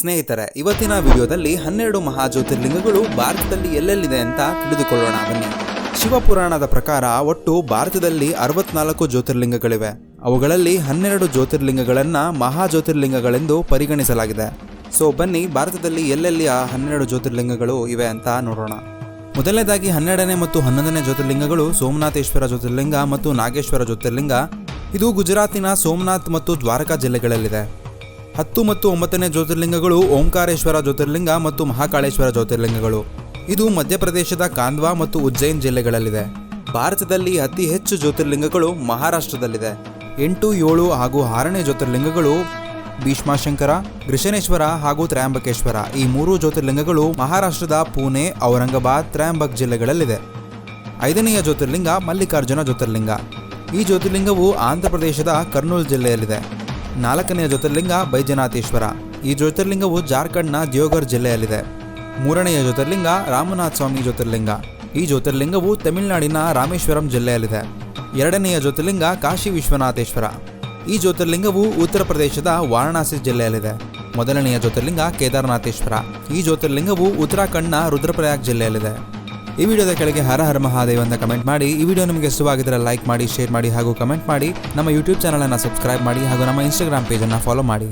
ಸ್ನೇಹಿತರೆ, ಇವತ್ತಿನ ವಿಡಿಯೋದಲ್ಲಿ ಹನ್ನೆರಡು ಮಹಾಜ್ಯೋತಿರ್ಲಿಂಗಗಳು ಭಾರತದಲ್ಲಿ ಎಲ್ಲೆಲ್ಲಿದೆ ಅಂತ ತಿಳಿದುಕೊಳ್ಳೋಣ. ಬನ್ನಿ. ಶಿವಪುರಾಣದ ಪ್ರಕಾರ ಒಟ್ಟು ಭಾರತದಲ್ಲಿ ಅರವತ್ನಾಲ್ಕು ಜ್ಯೋತಿರ್ಲಿಂಗಗಳಿವೆ. ಅವುಗಳಲ್ಲಿ ಹನ್ನೆರಡು ಜ್ಯೋತಿರ್ಲಿಂಗಗಳನ್ನು ಮಹಾಜ್ಯೋತಿರ್ಲಿಂಗಗಳೆಂದು ಪರಿಗಣಿಸಲಾಗಿದೆ. ಸೊ, ಬನ್ನಿ, ಭಾರತದಲ್ಲಿ ಎಲ್ಲೆಲ್ಲಿ ಆ ಹನ್ನೆರಡು ಜ್ಯೋತಿರ್ಲಿಂಗಗಳು ಇವೆ ಅಂತ ನೋಡೋಣ. ಮೊದಲನೇದಾಗಿ ಹನ್ನೆರಡನೇ ಮತ್ತು ಹನ್ನೊಂದನೇ ಜ್ಯೋತಿರ್ಲಿಂಗಗಳು ಸೋಮನಾಥೇಶ್ವರ ಜ್ಯೋತಿರ್ಲಿಂಗ ಮತ್ತು ನಾಗೇಶ್ವರ ಜ್ಯೋತಿರ್ಲಿಂಗ. ಇದು ಗುಜರಾತಿನ ಸೋಮನಾಥ್ ಮತ್ತು ದ್ವಾರಕಾ ಜಿಲ್ಲೆಗಳಲ್ಲಿದೆ. ಹತ್ತು ಮತ್ತು ಒಂಬತ್ತನೇ ಜ್ಯೋತಿರ್ಲಿಂಗಗಳು ಓಂಕಾರೇಶ್ವರ ಜ್ಯೋತಿರ್ಲಿಂಗ ಮತ್ತು ಮಹಾಕಾಳೇಶ್ವರ ಜ್ಯೋತಿರ್ಲಿಂಗಗಳು. ಇದು ಮಧ್ಯಪ್ರದೇಶದ ಕಾಂದ್ವಾ ಮತ್ತು ಉಜ್ಜೈನ್ ಜಿಲ್ಲೆಗಳಲ್ಲಿದೆ. ಭಾರತದಲ್ಲಿ ಅತಿ ಹೆಚ್ಚು ಜ್ಯೋತಿರ್ಲಿಂಗಗಳು ಮಹಾರಾಷ್ಟ್ರದಲ್ಲಿದೆ. ಎಂಟು, ಏಳು ಹಾಗೂ ಆರನೇ ಜ್ಯೋತಿರ್ಲಿಂಗಗಳು ಭೀಷ್ಮಾಶಂಕರ ಗೃಷನೇಶ್ವರ ಹಾಗೂ ತ್ರಯಂಬಕೇಶ್ವರ. ಈ ಮೂರು ಜ್ಯೋತಿರ್ಲಿಂಗಗಳು ಮಹಾರಾಷ್ಟ್ರದ ಪುಣೆ, ಔರಂಗಾಬಾದ್, ತ್ರಯಂಬಕ್ ಜಿಲ್ಲೆಗಳಲ್ಲಿದೆ. ಐದನೆಯ ಜ್ಯೋತಿರ್ಲಿಂಗ ಮಲ್ಲಿಕಾರ್ಜುನ ಜ್ಯೋತಿರ್ಲಿಂಗ. ಈ ಜ್ಯೋತಿರ್ಲಿಂಗವು ಆಂಧ್ರಪ್ರದೇಶದ ಕರ್ನೂಲ್ ಜಿಲ್ಲೆಯಲ್ಲಿದೆ. ನಾಲ್ಕನೆಯ ಜ್ಯೋತಿರ್ಲಿಂಗ ಬೈಜನಾಥೇಶ್ವರ. ಈ ಜ್ಯೋತಿರ್ಲಿಂಗವು ಜಾರ್ಖಂಡ್ನ ದಿಯೋಗರ್ ಜಿಲ್ಲೆಯಲ್ಲಿದೆ. ಮೂರನೆಯ ಜ್ಯೋತಿರ್ಲಿಂಗ ರಾಮನಾಥ ಸ್ವಾಮಿ ಜ್ಯೋತಿರ್ಲಿಂಗ. ಈ ಜ್ಯೋತಿರ್ಲಿಂಗವು ತಮಿಳುನಾಡಿನ ರಾಮೇಶ್ವರಂ ಜಿಲ್ಲೆಯಲ್ಲಿದೆ. ಎರಡನೆಯ ಜ್ಯೋತಿರ್ಲಿಂಗ ಕಾಶಿ ವಿಶ್ವನಾಥೇಶ್ವರ. ಈ ಜ್ಯೋತಿರ್ಲಿಂಗವು ಉತ್ತರ ಪ್ರದೇಶದ ವಾರಣಾಸಿ ಜಿಲ್ಲೆಯಲ್ಲಿದೆ. ಮೊದಲನೆಯ ಜ್ಯೋತಿರ್ಲಿಂಗ ಕೇದಾರನಾಥೇಶ್ವರ. ಈ ಜ್ಯೋತಿರ್ಲಿಂಗವು ಉತ್ತರಾಖಂಡ್ನ ರುದ್ರಪ್ರಯಾಗ್ ಜಿಲ್ಲೆಯಲ್ಲಿದೆ. ಈ ವಿಡಿಯೋದ ಕೆಳಗೆ ಹರ ಹರ ಮಹಾದೇವ್ ಅಂತ ಕಮೆಂಟ್ ಮಾಡಿ. ಈ ವಿಡಿಯೋ ನಿಮಗೆ ಇಷ್ಟವಾಗಿದ್ದರೆ ಲೈಕ್ ಮಾಡಿ ಶೇರ್ ಮಾಡಿ ಹಾಗೂ ಕಮೆಂಟ್ ಮಾಡಿ. ನಮ್ಮ ಯೂಟ್ಯೂಬ್ ಚಾನಲನ್ನು ಸಬ್ಸ್ಕ್ರೈಬ್ ಮಾಡಿ ಹಾಗೂ ನಮ್ಮ ಇನ್ಸ್ಟಾಗ್ರಾಮ್ ಪೇಜನ್ನು ಫಾಲೋ ಮಾಡಿ.